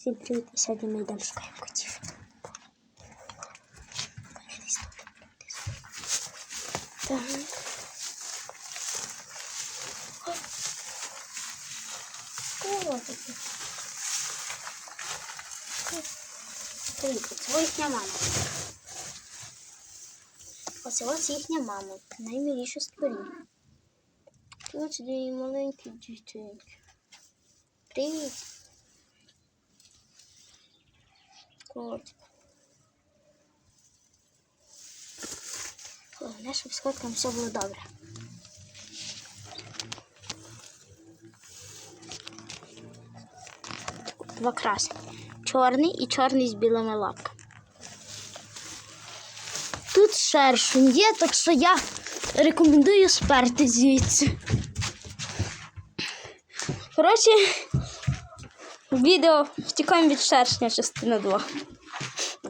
Всім привіт, і сьогодні ми йдемо шукаємо котів. Так. Котики. Привіт, це їхня мама. Ось ось їхня мама, наймиліша створіння. Ось дві маленькі дівчинки. Привіт. Котик. Головне, щоб з котком все було добре. Два краси. Чорний і чорний з білими лапками. Тут шершень є, так що я рекомендую сперти звідси. Коротше, відео втікаємо від шершня частина 2.